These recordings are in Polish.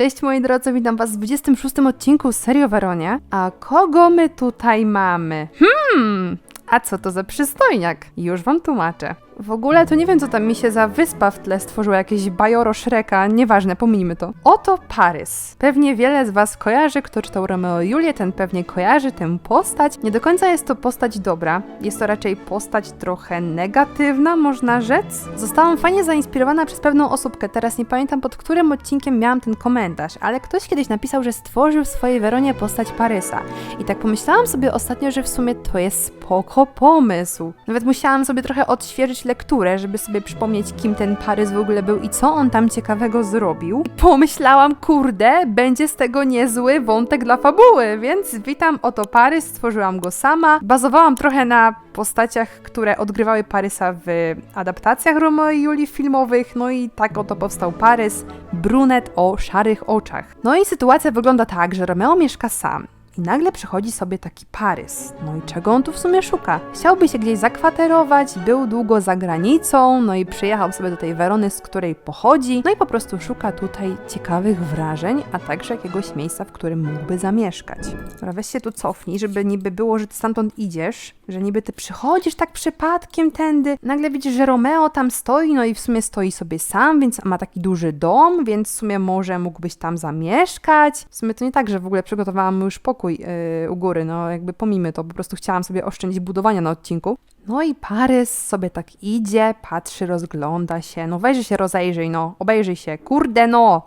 Cześć moi drodzy, witam was w 26 odcinku Serio Weronie. A kogo my tutaj mamy? Hmm, a co to za przystojniak? Już wam tłumaczę. W ogóle to nie wiem, co tam mi się za wyspa w tle stworzyła, jakieś bajoro Shreka, nieważne, pomijmy to. Oto Parys. Pewnie wiele z was kojarzy, kto czytał Romeo i Julię, ten pewnie kojarzy tę postać. Nie do końca jest to postać dobra, jest to raczej postać trochę negatywna, można rzec. Zostałam fajnie zainspirowana przez pewną osobkę, teraz nie pamiętam pod którym odcinkiem miałam ten komentarz, ale ktoś kiedyś napisał, że stworzył w swojej Weronie postać Parysa. I tak pomyślałam sobie ostatnio, że w sumie to jest spoko pomysł. Nawet musiałam sobie trochę odświeżyć lekturę, żeby sobie przypomnieć, kim ten Parys w ogóle był i co on tam ciekawego zrobił. Pomyślałam, kurde, będzie z tego niezły wątek dla fabuły, więc witam, oto Parys, stworzyłam go sama. Bazowałam trochę na postaciach, które odgrywały Parysa w adaptacjach Romeo i Julii filmowych, no i tak oto powstał Parys, brunet o szarych oczach. No i sytuacja wygląda tak, że Romeo mieszka sam. I nagle przychodzi sobie taki Parys. No i czego on tu w sumie szuka? Chciałby się gdzieś zakwaterować, był długo za granicą, no i przyjechał sobie do tej Werony, z której pochodzi, no i po prostu szuka tutaj ciekawych wrażeń, a także jakiegoś miejsca, w którym mógłby zamieszkać. Dobra, weź się tu cofnij, żeby niby było, że ty stamtąd idziesz, że niby ty przychodzisz tak przypadkiem tędy, nagle widzisz, że Romeo tam stoi, no i w sumie stoi sobie sam, więc ma taki duży dom, więc w sumie może mógłbyś tam zamieszkać. W sumie to nie tak, że w ogóle przygotowałam już pokój yy, u góry, no jakby pomijmy to, po prostu chciałam sobie oszczędzić budowania na odcinku. No i Parys sobie tak idzie, patrzy, rozgląda się, no weź się rozejrzyj, no, obejrzyj się, kurde no!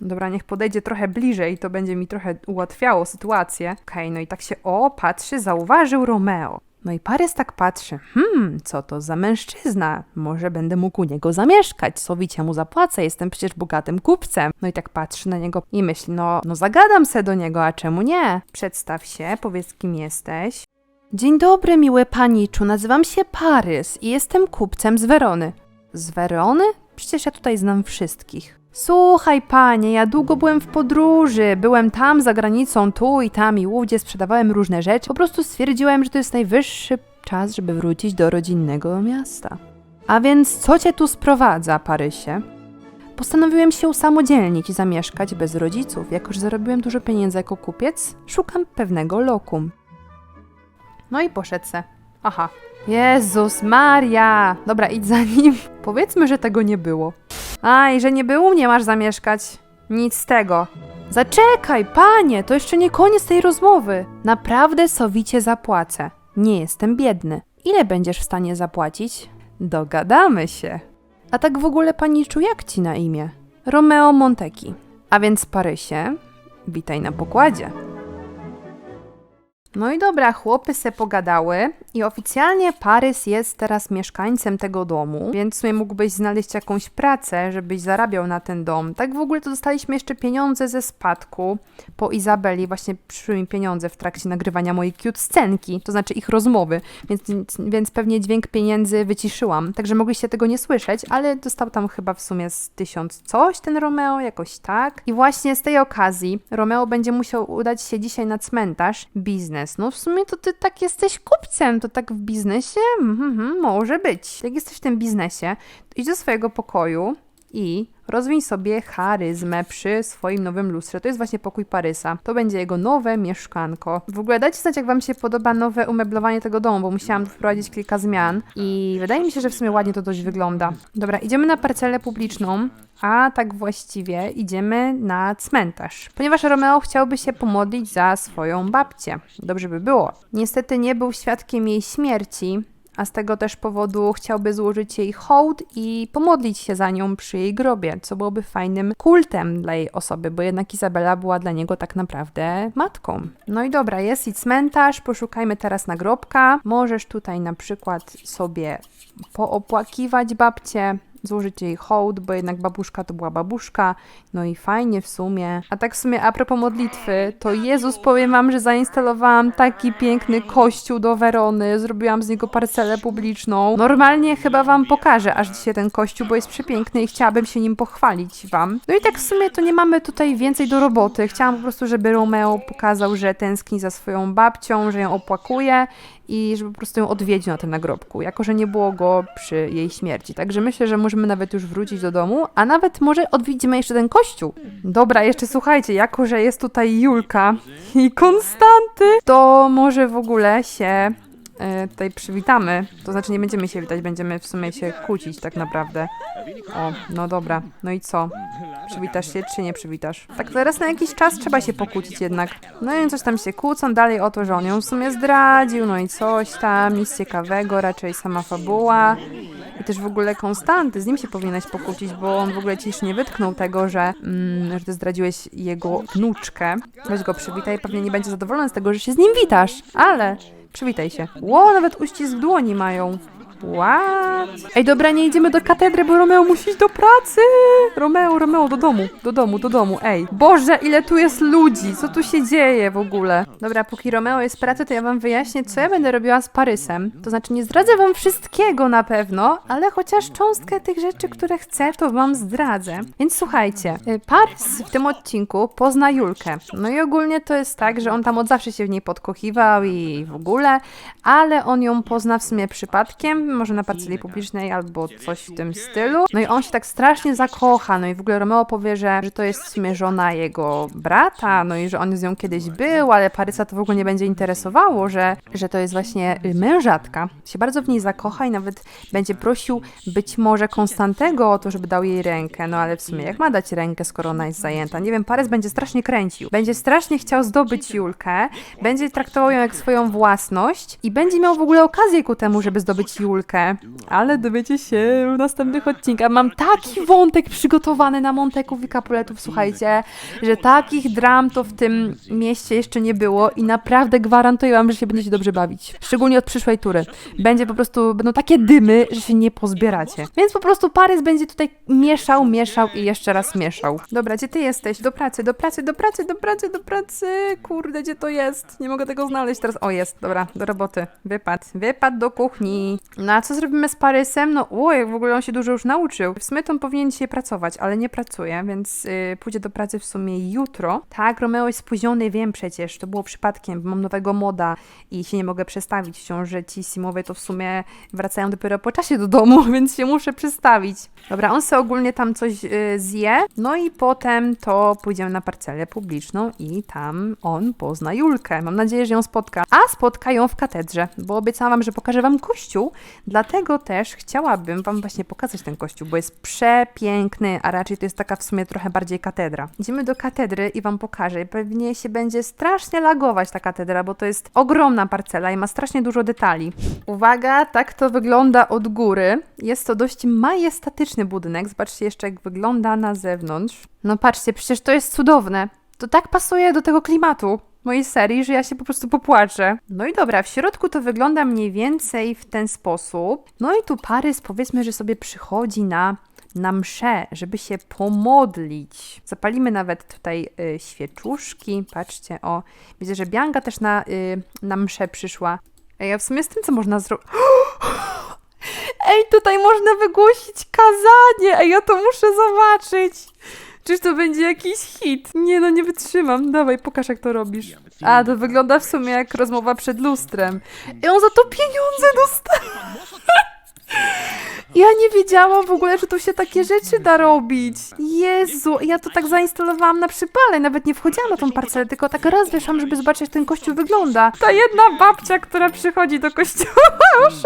Dobra, niech podejdzie trochę bliżej, to będzie mi trochę ułatwiało sytuację. Okej, no i tak się, o, patrzy, zauważył Romeo. No i Parys tak patrzy, hmm, co to za mężczyzna? Może będę mógł u niego zamieszkać, sowicie mu zapłacę, jestem przecież bogatym kupcem. No i tak patrzy na niego i myśli, no, no zagadam se do niego, a czemu nie? Przedstaw się, powiedz kim jesteś. Dzień dobry, miły paniczu, nazywam się Parys i jestem kupcem z Werony. Z Werony? Przecież ja tutaj znam wszystkich. Słuchaj, panie, ja długo byłem w podróży. Byłem tam za granicą, tu i tam i ówdzie, sprzedawałem różne rzeczy. Po prostu stwierdziłem, że to jest najwyższy czas, żeby wrócić do rodzinnego miasta. A więc co cię tu sprowadza, Parysie? Postanowiłem się usamodzielnić i zamieszkać bez rodziców. Jako, że zarobiłem dużo pieniędzy jako kupiec, szukam pewnego lokum. No i poszedł se. Aha. Jezus Maria! Dobra, idź za nim. Powiedzmy, że tego nie było. A, i że nie by u mnie masz zamieszkać. Nic z tego. Zaczekaj, panie, to jeszcze nie koniec tej rozmowy. Naprawdę sowicie zapłacę. Nie jestem biedny. Ile będziesz w stanie zapłacić? Dogadamy się. A tak w ogóle, paniczu, jak ci na imię? Romeo Monteki. A więc Parysie, witaj na pokładzie. No i dobra, chłopy se pogadały i oficjalnie Parys jest teraz mieszkańcem tego domu, więc w sumie mógłbyś znaleźć jakąś pracę, żebyś zarabiał na ten dom. Tak w ogóle to dostaliśmy jeszcze pieniądze ze spadku po Izabeli, właśnie przyszły mi pieniądze w trakcie nagrywania mojej cute scenki, to znaczy ich rozmowy, więc, więc pewnie dźwięk pieniędzy wyciszyłam, także mogliście tego nie słyszeć, ale dostał tam chyba w sumie z tysiąc coś ten Romeo, jakoś tak. I właśnie z tej okazji Romeo będzie musiał udać się dzisiaj na cmentarz, biznes. No w sumie to ty tak jesteś kupcem, to tak w biznesie mhm, może być. Jak jesteś w tym biznesie, idź do swojego pokoju i rozwiń sobie charyzmę przy swoim nowym lustrze. To jest właśnie pokój Parysa. To będzie jego nowe mieszkanko. W ogóle dajcie znać, jak wam się podoba nowe umeblowanie tego domu, bo musiałam wprowadzić kilka zmian i wydaje mi się, że w sumie ładnie to dość wygląda. Dobra, idziemy na parcelę publiczną, a tak właściwie idziemy na cmentarz. Ponieważ Romeo chciałby się pomodlić za swoją babcię. Dobrze by było. Niestety nie był świadkiem jej śmierci, a z tego też powodu chciałby złożyć jej hołd i pomodlić się za nią przy jej grobie, co byłoby fajnym kultem dla jej osoby, bo jednak Izabela była dla niego tak naprawdę matką. No i dobra, jest i cmentarz, poszukajmy teraz nagrobka. Możesz tutaj na przykład sobie poopłakiwać babcię, złożyć jej hołd, bo jednak babuszka to była babuszka, no i fajnie w sumie. A tak w sumie a propos modlitwy, to Jezus, powiem wam, że zainstalowałam taki piękny kościół do Werony, zrobiłam z niego parcelę publiczną. Normalnie chyba wam pokażę aż dzisiaj ten kościół, bo jest przepiękny i chciałabym się nim pochwalić wam. No i tak w sumie to nie mamy tutaj więcej do roboty. Chciałam po prostu, żeby Romeo pokazał, że tęskni za swoją babcią, że ją opłakuje i żeby po prostu ją odwiedził na tym nagrobku, jako że nie było go przy jej śmierci. Także myślę, że możemy nawet już wrócić do domu, a nawet może odwiedzimy jeszcze ten kościół. Dobra, jeszcze słuchajcie, jako że jest tutaj Julka i Konstanty, to może w ogóle się tutaj przywitamy. To znaczy nie będziemy się witać, będziemy w sumie się kłócić tak naprawdę. O, no dobra. No i co? Przywitasz się czy nie przywitasz? Tak teraz na jakiś czas trzeba się pokłócić jednak. No i coś tam się kłócą dalej o to, że on ją w sumie zdradził, no i coś tam, nic ciekawego, raczej sama fabuła. I też w ogóle Konstanty, z nim się powinnaś pokłócić, bo on w ogóle ci nie wytknął tego, że, mm, że ty zdradziłeś jego wnuczkę. Weź go przywitaj, pewnie nie będzie zadowolony z tego, że się z nim witasz, ale przywitaj się. Ło, nawet uścisk dłoni mają. What? Ej, dobra, nie idziemy do katedry, bo Romeo musi iść do pracy. Romeo, Romeo, do domu, do domu, do domu, ej. Boże, ile tu jest ludzi, co tu się dzieje w ogóle? Dobra, póki Romeo jest w pracy, to ja wam wyjaśnię, co ja będę robiła z Parysem. To znaczy, nie zdradzę wam wszystkiego na pewno, ale chociaż cząstkę tych rzeczy, które chcę, to wam zdradzę. Więc słuchajcie, y, Parys w tym odcinku pozna Julkę. No i ogólnie to jest tak, że on tam od zawsze się w niej podkochiwał i w ogóle, ale on ją pozna w sumie przypadkiem, może na parceli publicznej albo coś w tym stylu. No i on się tak strasznie zakocha, no i w ogóle Romeo powie, że, że to jest w sumie żona jego brata, no i że on z nią kiedyś był, ale Parysa to w ogóle nie będzie interesowało, że, że to jest właśnie mężatka. Się bardzo w niej zakocha i nawet będzie prosił być może Konstantego o to, żeby dał jej rękę, no ale w sumie jak ma dać rękę, skoro ona jest zajęta? Nie wiem, Parys będzie strasznie kręcił. Będzie strasznie chciał zdobyć Julkę, będzie traktował ją jak swoją własność i będzie miał w ogóle okazję ku temu, żeby zdobyć Julkę. Ale dowiecie się w następnych odcinkach. Mam taki wątek przygotowany na Monteków i Capuletów, słuchajcie, że takich dram to w tym mieście jeszcze nie było i naprawdę gwarantuję wam, że się będziecie dobrze bawić. Szczególnie od przyszłej tury. Będzie po prostu, będą takie dymy, że się nie pozbieracie. Więc po prostu Parys będzie tutaj mieszał, mieszał i jeszcze raz mieszał. Dobra, gdzie ty jesteś? Do pracy, do pracy, do pracy, do pracy, do pracy. Kurde, gdzie to jest? Nie mogę tego znaleźć teraz. O, jest, dobra, do roboty. Wypad, wypad do kuchni. A co zrobimy z Parysem? No, oj, w ogóle on się dużo już nauczył. W sumie to on powinien dzisiaj pracować, ale nie pracuje, więc yy, pójdzie do pracy w sumie jutro. Tak, Romeo jest spóźniony, wiem przecież, to było przypadkiem, mam nowego moda i się nie mogę przestawić. Wciąż, że ci simowie to w sumie wracają dopiero po czasie do domu, więc się muszę przestawić. Dobra, on sobie ogólnie tam coś yy, zje, no i potem to pójdziemy na parcelę publiczną i tam on pozna Julkę. Mam nadzieję, że ją spotka. A spotka ją w katedrze, bo obiecałam wam, że pokażę wam kościół, Dlatego też chciałabym Wam właśnie pokazać ten kościół, bo jest przepiękny, a raczej to jest taka w sumie trochę bardziej katedra. Idziemy do katedry i Wam pokażę. Pewnie się będzie strasznie lagować ta katedra, bo to jest ogromna parcela i ma strasznie dużo detali. Uwaga, tak to wygląda od góry. Jest to dość majestatyczny budynek. Zobaczcie jeszcze, jak wygląda na zewnątrz. No patrzcie, przecież to jest cudowne. To tak pasuje do tego klimatu mojej serii, że ja się po prostu popłaczę. No i dobra, w środku to wygląda mniej więcej w ten sposób. No i tu Parys powiedzmy, że sobie przychodzi na na mszę, żeby się pomodlić. Zapalimy nawet tutaj y, świeczuszki. Patrzcie, o, widzę, że Bianka też na, y, na mszę przyszła. Ej, a w sumie z tym, co można zrobić... Ej, tutaj można wygłosić kazanie! Ej, ja to muszę zobaczyć! Czyż to będzie jakiś hit? Nie no, nie wytrzymam. Dawaj, pokaż jak to robisz. A, to wygląda w sumie jak rozmowa przed lustrem. I on za to pieniądze dostał. Ja nie wiedziałam w ogóle, że tu się takie rzeczy da robić. Jezu, ja to tak zainstalowałam na przypale, nawet nie wchodziłam na tą parcelę, tylko tak raz weszłam, żeby zobaczyć, jak ten kościół wygląda. Ta jedna babcia, która przychodzi do kościoła o 6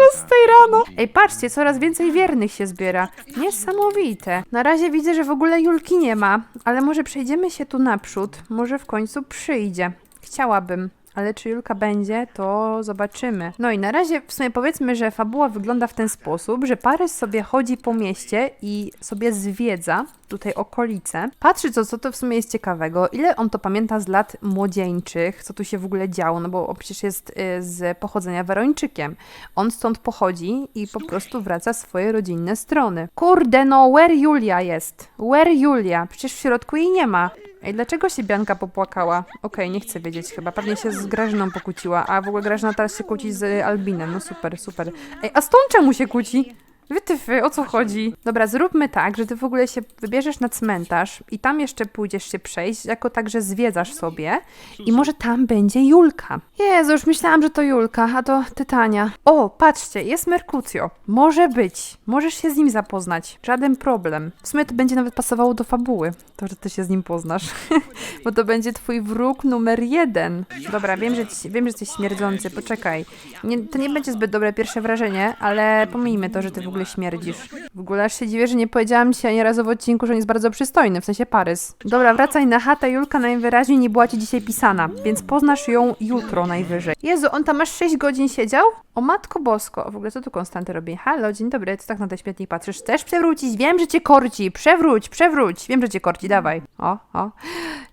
rano. Ej, patrzcie, coraz więcej wiernych się zbiera. Niesamowite. Na razie widzę, że w ogóle Julki nie ma, ale może przejdziemy się tu naprzód. Może w końcu przyjdzie. Chciałabym. Ale czy Julka będzie, to zobaczymy. No i na razie w sumie powiedzmy, że fabuła wygląda w ten sposób, że Parys sobie chodzi po mieście i sobie zwiedza tutaj okolice. Patrzy, co, co to w sumie jest ciekawego, ile on to pamięta z lat młodzieńczych, co tu się w ogóle działo, no bo przecież jest y, z pochodzenia Werończykiem. On stąd pochodzi i po prostu wraca swoje rodzinne strony. Kurde, no, where Julia jest? Where Julia? Przecież w środku jej nie ma. Ej, dlaczego się Bianka popłakała? Okej, nie chcę wiedzieć chyba. Pewnie się z Grażyną pokłóciła, a w ogóle Grażyna teraz się kłóci z Albinem. No super, super. Ej, a z tą czemu się kłóci? Wytyfy, o co chodzi? Dobra, zróbmy tak, że ty w ogóle się wybierzesz na cmentarz i tam jeszcze pójdziesz się przejść, jako tak, że zwiedzasz sobie i może tam będzie Julka. Jezu, już myślałam, że to Julka, a to Tytania. O, patrzcie, jest Merkucjo. Może być. Możesz się z nim zapoznać. Żaden problem. W sumie to będzie nawet pasowało do fabuły, to, że ty się z nim poznasz. Bo to będzie twój wróg numer jeden. Dobra, wiem, że, ci, wiem, że jesteś śmierdzący, poczekaj. Nie, to nie będzie zbyt dobre pierwsze wrażenie, ale pomijmy to, że ty w ogóle śmierdzisz. W ogóle aż się dziwię, że nie powiedziałam ci ani razu w odcinku, że on jest bardzo przystojny, w sensie Parys. Dobra, wracaj na chatę, Julka najwyraźniej nie była ci dzisiaj pisana, więc poznasz ją jutro najwyżej. Jezu, on tam aż 6 godzin siedział? O matko bosko, w ogóle co tu Konstanty robi? Halo, dzień dobry, co tak na ten śmietnik patrzysz? Chcesz przewrócić? Wiem, że cię korci, przewróć, przewróć, wiem, że cię korci, dawaj. O, o.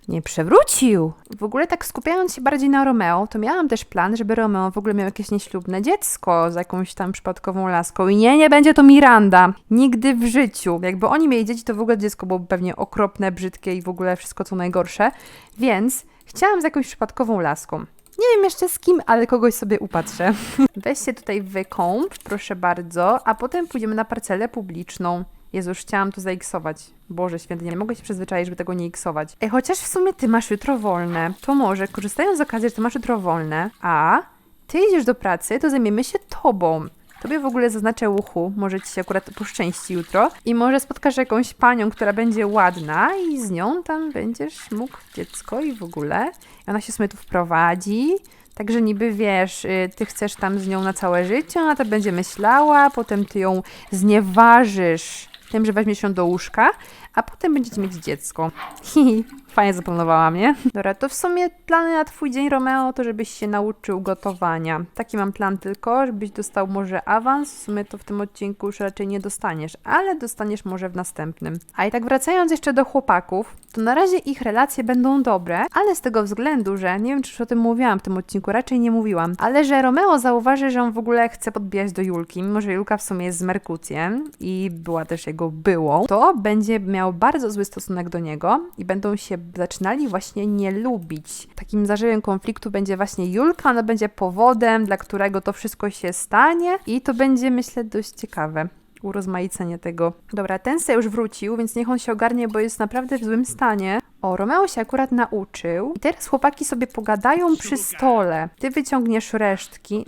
Nie przewrócił! W ogóle tak skupiając się bardziej na Romeo, to miałam też plan, żeby Romeo w ogóle miał jakieś nieślubne dziecko z jakąś tam przypadkową laską. I nie, nie będzie to Miranda. Nigdy w życiu. Jakby oni mieli dzieci, to w ogóle dziecko byłoby pewnie okropne, brzydkie i w ogóle wszystko co najgorsze. Więc chciałam z jakąś przypadkową laską. Nie wiem jeszcze z kim, ale kogoś sobie upatrzę. Weź się tutaj wykąp, proszę bardzo, a potem pójdziemy na parcelę publiczną. Jezu, już chciałam to zaiksować. Boże święty, nie mogę się przyzwyczaić, żeby tego nie iksować. Ej, chociaż w sumie ty masz jutro wolne, to może, korzystając z okazji, że ty masz jutro wolne, a ty idziesz do pracy, to zajmiemy się tobą. Tobie w ogóle zaznaczę uchu, może ci się akurat poszczęści jutro. I może spotkasz jakąś panią, która będzie ładna i z nią tam będziesz mógł dziecko i w ogóle. I ona się w sumie tu wprowadzi, Także niby wiesz, y, ty chcesz tam z nią na całe życie, ona to będzie myślała, potem ty ją znieważysz tym, że weźmiesz ją do łóżka, a potem będziecie mieć dziecko. Hihi, fajnie zaplanowałam, nie? Dobra, to w sumie plany na twój dzień, Romeo, to żebyś się nauczył gotowania. Taki mam plan tylko, żebyś dostał może awans, w sumie to w tym odcinku już raczej nie dostaniesz, ale dostaniesz może w następnym. A i tak wracając jeszcze do chłopaków, to na razie ich relacje będą dobre, ale z tego względu, że nie wiem, czy już o tym mówiłam w tym odcinku, raczej nie mówiłam, ale że Romeo zauważy, że on w ogóle chce podbijać do Julki, mimo że Julka w sumie jest z Merkucjem i była też jego byłą, to będzie miał bardzo zły stosunek do niego i będą się zaczynali właśnie nie lubić. Takim zarzewiem konfliktu będzie właśnie Julka, ona będzie powodem, dla którego to wszystko się stanie i to będzie, myślę, dość ciekawe urozmaicenie tego. Dobra, ten se już wrócił, więc niech on się ogarnie, bo jest naprawdę w złym stanie. O, Romeo się akurat nauczył. I teraz chłopaki sobie pogadają przy stole. Ty wyciągniesz resztki.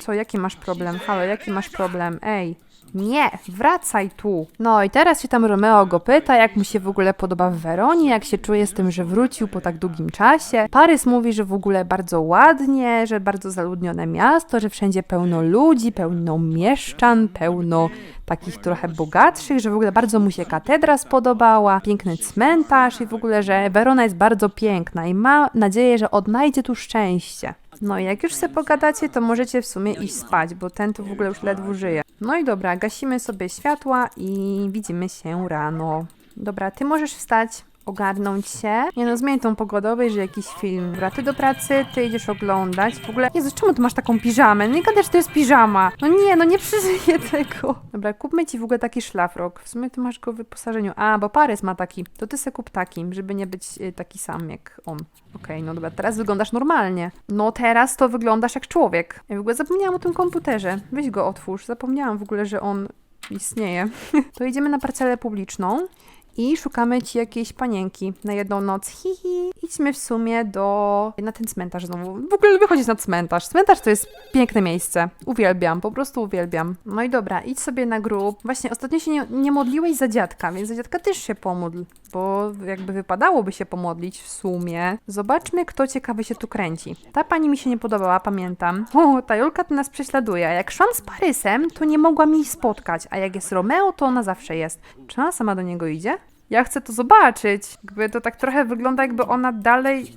Co, jaki masz problem? Halo, jaki masz problem? Ej. Nie, wracaj tu. No i teraz się tam Romeo go pyta, jak mu się w ogóle podoba w Weronie, jak się czuje z tym, że wrócił po tak długim czasie. Parys mówi, że w ogóle bardzo ładnie, że bardzo zaludnione miasto, że wszędzie pełno ludzi, pełno mieszczan, pełno takich trochę bogatszych, że w ogóle bardzo mu się katedra spodobała, piękny cmentarz i w ogóle, że Werona jest bardzo piękna i ma nadzieję, że odnajdzie tu szczęście. No i jak już sobie pogadacie, to możecie w sumie iść spać, bo ten tu w ogóle już ledwo żyje. No i dobra, gasimy sobie światła i widzimy się rano. Dobra, ty możesz wstać, ogarnąć się. Nie no, zmień tą pogodę, obejrzyj jakiś film. Wraty do pracy, ty idziesz oglądać. W ogóle, Jezu, czemu ty masz taką piżamę? Nie gadasz, to jest piżama. No nie, no nie przeżyję tego. Dobra, kupmy ci w ogóle taki szlafrok. W sumie ty masz go w wyposażeniu. A, bo Parys ma taki. To ty se kup taki, żeby nie być y, taki sam jak on. Okej, no dobra, teraz wyglądasz normalnie. No teraz to wyglądasz jak człowiek. Ja w ogóle zapomniałam o tym komputerze. Weź go otwórz. Zapomniałam w ogóle, że on istnieje. to idziemy na parcelę publiczną i szukamy ci jakiejś panienki na jedną noc. Hihi. Idźmy w sumie do... na ten cmentarz znowu. W ogóle lubię chodzić na cmentarz. Cmentarz to jest piękne miejsce. Uwielbiam, po prostu uwielbiam. No i dobra, idź sobie na grób. Właśnie, ostatnio się nie, nie modliłeś za dziadka, więc za dziadka też się pomódl, bo jakby wypadałoby się pomodlić w sumie. Zobaczmy, kto ciekawy się tu kręci. Ta pani mi się nie podobała, pamiętam. O, ta Julka to nas prześladuje. Jak szłam z Parysem, to nie mogłam jej spotkać, a jak jest Romeo, to ona zawsze jest. Czy ona sama do niego idzie? Ja chcę to zobaczyć. Jakby to tak trochę wygląda, jakby ona dalej.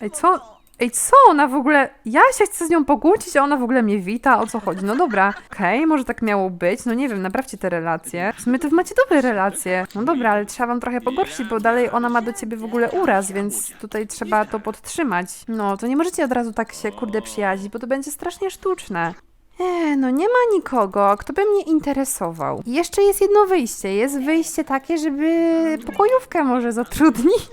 Ej, co? Ej, co ona w ogóle? Ja się chcę z nią pokłócić, a ona w ogóle mnie wita. O co chodzi? No dobra, okej, może tak miało być. No nie wiem, naprawcie te relacje. W sumie to macie dobre relacje. No dobra, ale trzeba wam trochę pogorszyć, bo dalej ona ma do ciebie w ogóle uraz, więc tutaj trzeba to podtrzymać. No, to nie możecie od razu tak się, kurde, przyjaźnić, bo to będzie strasznie sztuczne. Eee, no nie ma nikogo, kto by mnie interesował. Jeszcze jest jedno wyjście. Jest wyjście takie, żeby pokojówkę może zatrudnić.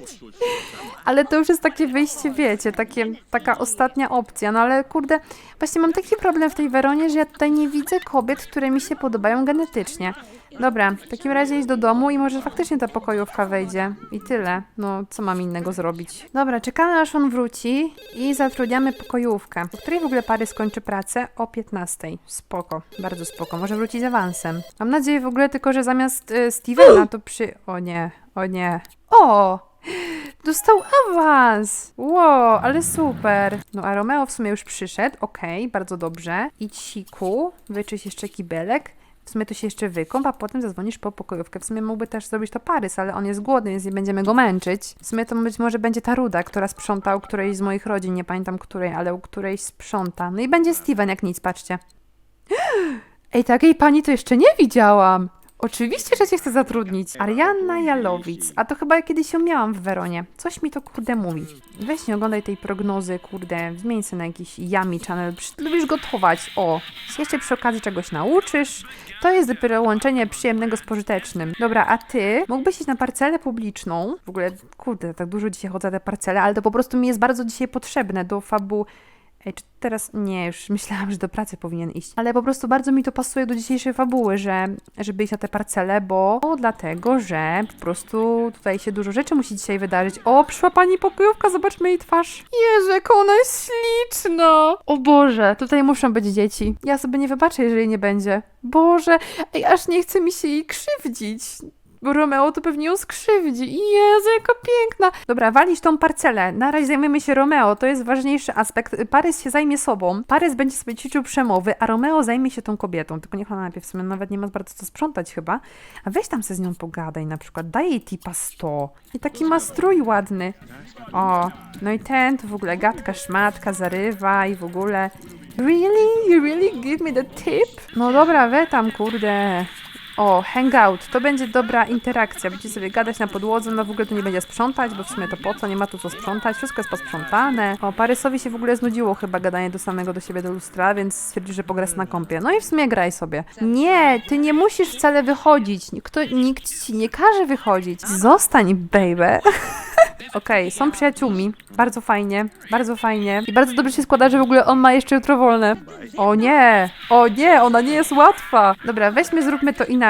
Ale to już jest takie wyjście, wiecie, takie, taka ostatnia opcja. No ale kurde, właśnie mam taki problem w tej Weronie, że ja tutaj nie widzę kobiet, które mi się podobają genetycznie. Dobra, w takim razie idź do domu i może faktycznie ta pokojówka wejdzie. I tyle. No, co mam innego zrobić? Dobra, czekamy aż on wróci i zatrudniamy pokojówkę. O której w ogóle pary skończy pracę? O 15. Spoko, bardzo spoko. Może wróci z awansem. Mam nadzieję w ogóle tylko, że zamiast y, Stevena to przy... O nie, o nie. O! Dostał awans! Wow, ale super. No a Romeo w sumie już przyszedł, okej, bardzo dobrze. Idź siku, wyczyść jeszcze kibelek. W sumie to się jeszcze wykąp, a potem zadzwonisz po pokojówkę. W sumie mógłby też zrobić to Parys, ale on jest głodny, więc nie będziemy go męczyć. W sumie to być może będzie ta Ruda, która sprząta u którejś z moich rodzin, nie pamiętam której, ale u którejś sprząta. No i będzie Steven jak nic, patrzcie. Ej, takiej pani to jeszcze nie widziałam. Oczywiście, że cię chcę zatrudnić. Arianna Jalowic. A to chyba ja kiedyś ją miałam w Weronie. Coś mi to kurde mówi. Weź nie oglądaj tej prognozy, kurde. Zmień sobie na jakiś Yami Channel. Lubisz gotować. O, się jeszcze przy okazji czegoś nauczysz. To jest dopiero łączenie przyjemnego z pożytecznym. Dobra, a ty mógłbyś iść na parcelę publiczną. W ogóle, kurde, tak dużo dzisiaj chodzę na te parcele, ale to po prostu mi jest bardzo dzisiaj potrzebne do fabu Ej, czy teraz. Nie, już myślałam, że do pracy powinien iść. Ale po prostu bardzo mi to pasuje do dzisiejszej fabuły, że żeby iść na te parcele, bo o, dlatego, że po prostu tutaj się dużo rzeczy musi dzisiaj wydarzyć. O, przyszła pani pokojówka, zobaczmy jej twarz. Jezu, jaka ona jest śliczna! O Boże, tutaj muszą być dzieci. Ja sobie nie wybaczę, jeżeli nie będzie. Boże, ej, aż nie chce mi się jej krzywdzić. Romeo to pewnie ją skrzywdzi. Jezu, jaka piękna. Dobra, walić tą parcelę. Na razie zajmiemy się Romeo, to jest ważniejszy aspekt. Parys się zajmie sobą, Parys będzie sobie ćwiczył przemowy, a Romeo zajmie się tą kobietą. Tylko niech ona najpierw w sumie nawet nie ma bardzo co sprzątać chyba. A weź tam se z nią pogadaj na przykład. Daj jej tipa 100. I taki ma strój ładny. O, no i ten to w ogóle gadka, szmatka, zarywa i w ogóle... Really? You really give me the tip? No dobra, we tam, kurde. O, hangout, to będzie dobra interakcja. Będziecie sobie gadać na podłodze, no w ogóle tu nie będzie sprzątać, bo w sumie to po co, nie ma tu co sprzątać, wszystko jest posprzątane. O, Parysowi się w ogóle znudziło chyba gadanie do samego do siebie do lustra, więc stwierdził, że pogra na kąpie. No i w sumie graj sobie. Nie, ty nie musisz wcale wychodzić, Kto, nikt ci nie każe wychodzić. Zostań, baby. Okej, są przyjaciółmi. Bardzo fajnie, bardzo fajnie. I bardzo dobrze się składa, że w ogóle on ma jeszcze jutro wolne. O nie, o nie, ona nie jest łatwa. Dobra, weźmy, zróbmy to inaczej.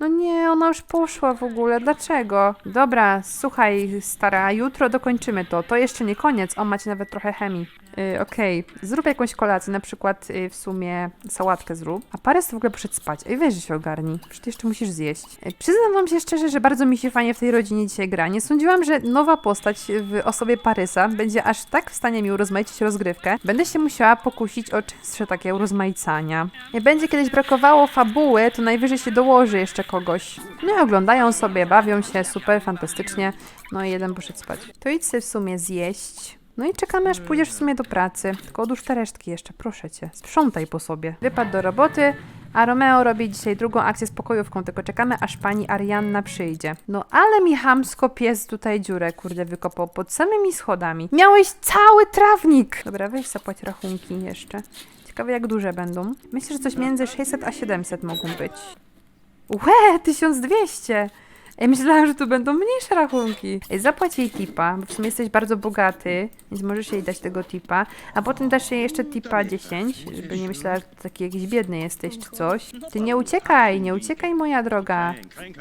No nie, ona już poszła w ogóle, dlaczego? Dobra, słuchaj, stara, jutro dokończymy to. To jeszcze nie koniec, o, macie nawet trochę chemii. Yy, Okej, zrób jakąś kolację, na przykład yy, w sumie sałatkę zrób. A Parys w ogóle poszedł spać. Ej, weź, że się ogarnij. Przecież ty jeszcze musisz zjeść. Yy, przyznam wam się szczerze, że bardzo mi się fajnie w tej rodzinie dzisiaj gra. Nie sądziłam, że nowa postać w osobie Parysa będzie aż tak w stanie mi urozmaicić rozgrywkę. Będę się musiała pokusić o częstsze takie urozmaicania. Jak będzie kiedyś brakowało fabuły, to najwyżej się dołoży jeszcze kogoś. No i oglądają sobie, bawią się, super, fantastycznie. No i jeden poszedł spać. To idź sobie w sumie zjeść. No i czekamy, aż pójdziesz w sumie do pracy. Tylko odłóż te resztki jeszcze, proszę cię. Sprzątaj po sobie. Wypadł do roboty, a Romeo robi dzisiaj drugą akcję z pokojówką, tylko czekamy, aż pani Arianna przyjdzie. No ale mi chamsko pies tutaj dziurę, kurde, wykopał pod samymi schodami. Miałeś cały trawnik! Dobra, weź zapłać rachunki jeszcze. Ciekawe, jak duże będą. Myślę, że coś między 600 a 700 mogą być. Łe, 1200! Ej, myślałam, że tu będą mniejsze rachunki. Zapłać jej tipa, bo w sumie jesteś bardzo bogaty, więc możesz jej dać tego tipa, a potem dasz jej jeszcze tipa 10, żeby nie myślała, że taki jakiś biedny jesteś czy coś. Ty nie uciekaj, nie uciekaj moja droga.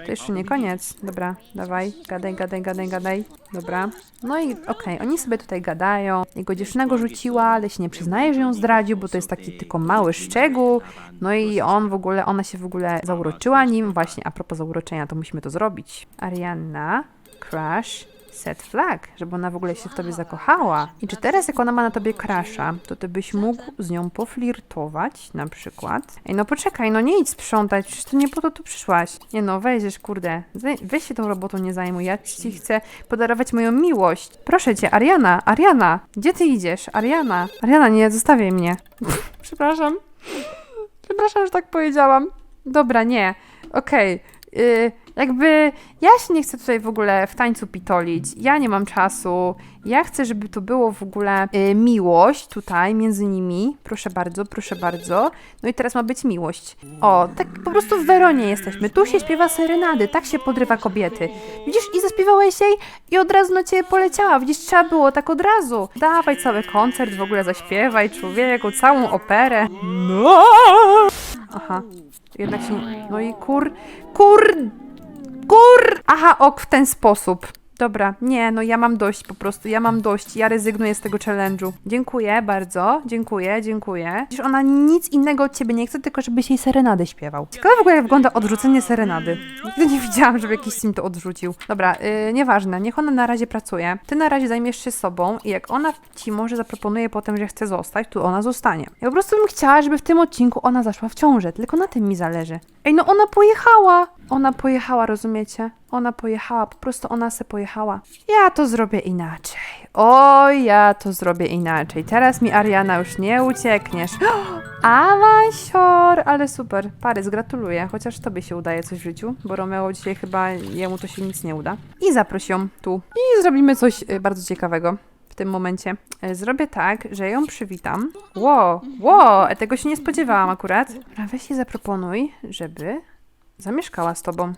To jeszcze nie koniec. Dobra, dawaj, gadaj, gadaj, gadaj, gadaj. Dobra. No i okej, oni sobie tutaj gadają. Jego dziewczyna go rzuciła, ale się nie przyznaje, że ją zdradził, bo to jest taki tylko mały szczegół. No i on w ogóle, ona się w ogóle zauroczyła nim. Właśnie, a propos zauroczenia, to musimy to zrobić. Arianna, crush, set flag, żeby ona w ogóle się w tobie zakochała. I czy teraz, jak ona ma na tobie crusha, to ty byś mógł z nią poflirtować, na przykład? Ej, no poczekaj, no nie idź sprzątać, przecież to nie po to tu przyszłaś. Nie no, weźiesz, kurde, weź się tą robotą nie zajmuj, ja ci chcę podarować moją miłość. Proszę cię, Ariana, Ariana, gdzie ty idziesz? Ariana, Ariana, nie zostawiaj mnie. Przepraszam. Przepraszam, że tak powiedziałam. Dobra, nie. Okej. y, Jakby ja się nie chcę tutaj w ogóle w tańcu pitolić. Ja nie mam czasu. Ja chcę, żeby to było w ogóle y, miłość tutaj między nimi. Proszę bardzo, proszę bardzo. No i teraz ma być miłość. O, tak po prostu w Weronie jesteśmy. Tu się śpiewa serenady, tak się podrywa kobiety. Widzisz, i zaśpiewałeś jej i od razu na ciebie poleciała. Widzisz, trzeba było tak od razu. Dawaj cały koncert, w ogóle zaśpiewaj człowieku, całą operę. No! Aha, jednak się... No i kur... Kur... Kur! Aha, ok, w ten sposób. Dobra, nie, no ja mam dość po prostu, ja mam dość, ja rezygnuję z tego challenge'u. Dziękuję bardzo, dziękuję, dziękuję. Przecież ona nic innego od ciebie nie chce, tylko żebyś jej serenadę śpiewał. Ciekawe w ogóle jak wygląda odrzucenie serenady. Nigdy nie widziałam, żeby jakiś sim to odrzucił. Dobra, yy, nieważne, niech ona na razie pracuje. Ty na razie zajmiesz się sobą i jak ona ci może zaproponuje potem, że chce zostać, to ona zostanie. Ja po prostu bym chciała, żeby w tym odcinku ona zaszła w ciążę, tylko na tym mi zależy. Ej, no ona pojechała! Ona pojechała, rozumiecie? Ona pojechała, po prostu ona se pojechała. Ja to zrobię inaczej. O, ja to zrobię inaczej. Teraz mi Ariana już nie uciekniesz. Awansior! Ale super. Parys, gratuluję. Chociaż tobie się udaje coś w życiu, bo Romeo dzisiaj chyba jemu to się nic nie uda. I zaproś ją tu. I zrobimy coś y, bardzo ciekawego w tym momencie. Y, Zrobię tak, że ją przywitam. Ło, ło, tego się nie spodziewałam akurat. Weź jej zaproponuj, żeby zamieszkała z tobą.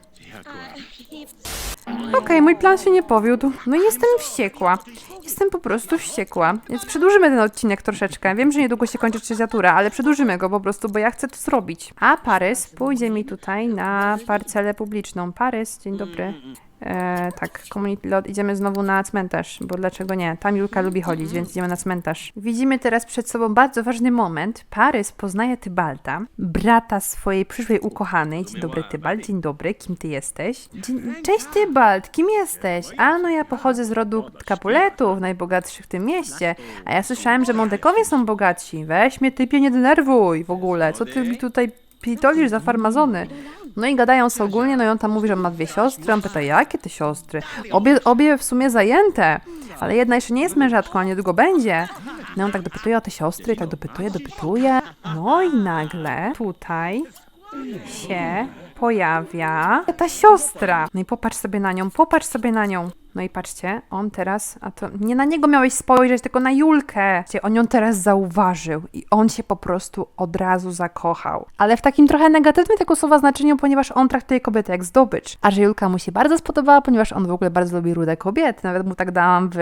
Okej, mój plan się nie powiódł. No i jestem wściekła. Jestem po prostu wściekła. Więc przedłużymy ten odcinek troszeczkę. Wiem, że niedługo się kończy trzecia tura, ale przedłużymy go po prostu, bo ja chcę to zrobić. A Parys pójdzie mi tutaj na parcelę publiczną. Parys, dzień dobry. E, tak, community lot, idziemy znowu na cmentarz, bo dlaczego nie? Tam Julka lubi chodzić, więc idziemy na cmentarz. Widzimy teraz przed sobą bardzo ważny moment. Parys poznaje Tybalta, brata swojej przyszłej ukochanej. Dzień dobry Tybalt, dzień dobry, kim ty jesteś? Dzień... Cześć Tybalt, kim jesteś? A no ja pochodzę z rodu Kapuletów, najbogatszych w tym mieście. A ja słyszałem, że Mondekowie są bogatsi. Weź mnie typie, nie denerwuj w ogóle. Co ty mi tutaj pitolisz za farmazony? No i gadają sobie ogólnie, no i on tam mówi, że ma dwie siostry. On pyta, jakie te siostry? Obie, obie w sumie zajęte, ale jedna jeszcze nie jest mężatką, a niedługo będzie. No on tak dopytuje o te siostry, tak dopytuje, dopytuje. No i nagle tutaj się pojawia ta siostra. No i popatrz sobie na nią, popatrz sobie na nią. No i patrzcie, on teraz, a to nie na niego miałeś spojrzeć, tylko na Julkę. On ją teraz zauważył i on się po prostu od razu zakochał. Ale w takim trochę negatywnym tego słowa znaczeniu, ponieważ on traktuje kobietę jak zdobycz. A że Julka mu się bardzo spodobała, ponieważ on w ogóle bardzo lubi rude kobiety. Nawet mu tak dałam w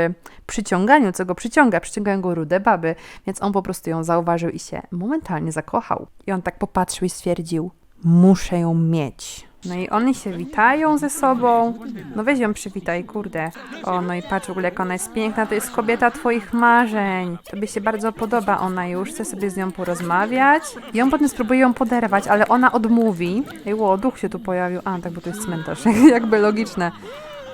przyciąganiu, co go przyciąga. Przyciągają go rude baby, więc on po prostu ją zauważył i się momentalnie zakochał. I on tak popatrzył i stwierdził, muszę ją mieć. No i oni się witają ze sobą. No weź ją przywitaj, kurde. O, no i patrz w ogóle jak ona jest piękna, to jest kobieta twoich marzeń. Tobie się bardzo podoba ona już, chcę sobie z nią porozmawiać. I on potem spróbuje ją poderwać, ale ona odmówi. Ej, ło, duch się tu pojawił. A, tak, bo to jest cmentarz, jakby logiczne.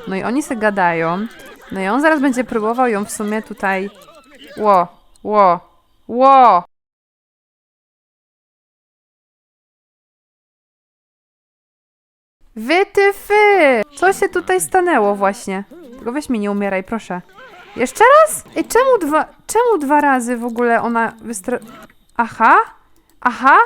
No i oni se gadają. No i on zaraz będzie próbował ją w sumie tutaj... Ło, ło, ło! Wy ty fy! Co się tutaj stanęło właśnie? Tylko weź mi nie umieraj, proszę. Jeszcze raz? Ej, czemu dwa, czemu dwa razy w ogóle ona wystra... Aha? Aha?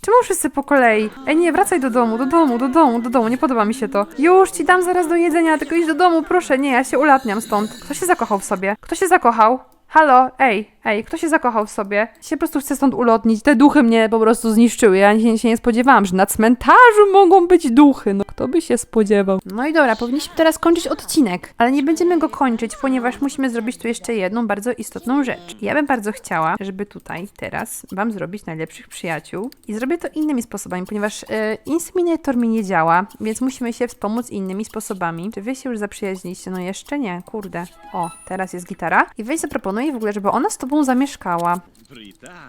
Czemu wszyscy po kolei? Ej, nie, wracaj do domu, do domu, do domu, do domu, nie podoba mi się to. Już ci dam zaraz do jedzenia, tylko idź do domu, proszę, nie, ja się ulatniam stąd. Kto się zakochał w sobie? Kto się zakochał? Halo, ej, ej, kto się zakochał w sobie? Się po prostu chce stąd ulotnić. Te duchy mnie po prostu zniszczyły. Ja się, się nie spodziewałam, że na cmentarzu mogą być duchy. No kto by się spodziewał? No i dobra, powinniśmy teraz kończyć odcinek, ale nie będziemy go kończyć, ponieważ musimy zrobić tu jeszcze jedną bardzo istotną rzecz. Ja bym bardzo chciała, żeby tutaj teraz wam zrobić najlepszych przyjaciół i zrobię to innymi sposobami, ponieważ e, Inseminator mi nie działa, więc musimy się wspomóc innymi sposobami. Czy wy się już zaprzyjaźniliście? No jeszcze nie, kurde. O, teraz jest gitara. I weź zaproponuj w ogóle, żeby ona z tobą zamieszkała.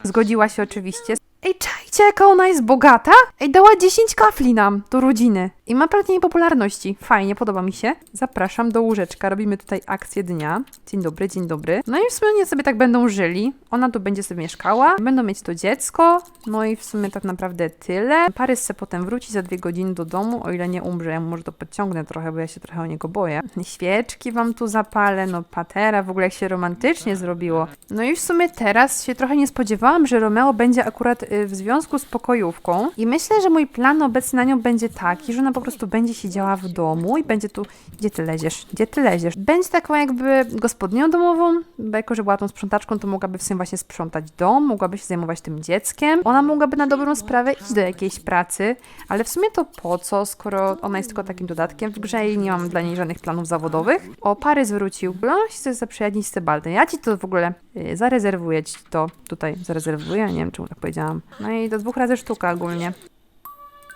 Zgodziła się oczywiście. Ej, czajcie, jaka ona jest bogata? Ej, dała 10 kafli nam do rodziny. I ma pragnienie popularności. Fajnie, podoba mi się. Zapraszam do łóżeczka. Robimy tutaj akcję dnia. Dzień dobry, dzień dobry. No i w sumie oni sobie tak będą żyli. Ona tu będzie sobie mieszkała. Będą mieć to dziecko. No i w sumie tak naprawdę tyle. Parys se potem wróci za dwie godziny do domu, o ile nie umrze. Ja może to podciągnę trochę, bo ja się trochę o niego boję. Świeczki wam tu zapalę, no patera, w ogóle jak się romantycznie zrobiło. No i w sumie teraz się trochę nie spodziewałam, że Romeo będzie akurat y, w związku z pokojówką. I myślę, że mój plan obecny na nią będzie taki, że ona po po prostu będzie siedziała w domu i będzie tu... Gdzie ty leziesz? Gdzie ty leziesz? Będzie taką jakby gospodnią domową, bo jako, że była tą sprzątaczką, to mogłaby w sumie właśnie sprzątać dom, mogłaby się zajmować tym dzieckiem. Ona mogłaby na dobrą sprawę iść do jakiejś pracy, ale w sumie to po co, skoro ona jest tylko takim dodatkiem w grze i nie mam dla niej żadnych planów zawodowych. O, Parys wrócił. No, się chce zaprzyjaźnić z Tybaldem. Ja ci to w ogóle y, zarezerwuję ci to tutaj. Zarezerwuję? Nie wiem, czemu tak powiedziałam. No i do dwóch razy sztuka ogólnie.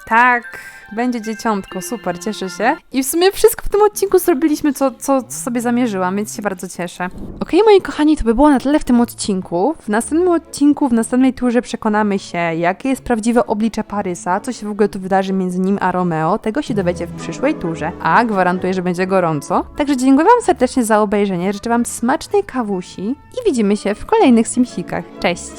Tak, będzie dzieciątko, super, cieszę się. I w sumie wszystko w tym odcinku zrobiliśmy, co, co sobie zamierzyłam, więc się bardzo cieszę. Okej, moi kochani, to by było na tyle w tym odcinku. W następnym odcinku, w następnej turze przekonamy się, jakie jest prawdziwe oblicze Parysa, co się w ogóle tu wydarzy między nim a Romeo. Tego się dowiecie w przyszłej turze, a gwarantuję, że będzie gorąco. Także dziękuję Wam serdecznie za obejrzenie, życzę Wam smacznej kawusi i widzimy się w kolejnych simsikach. Cześć!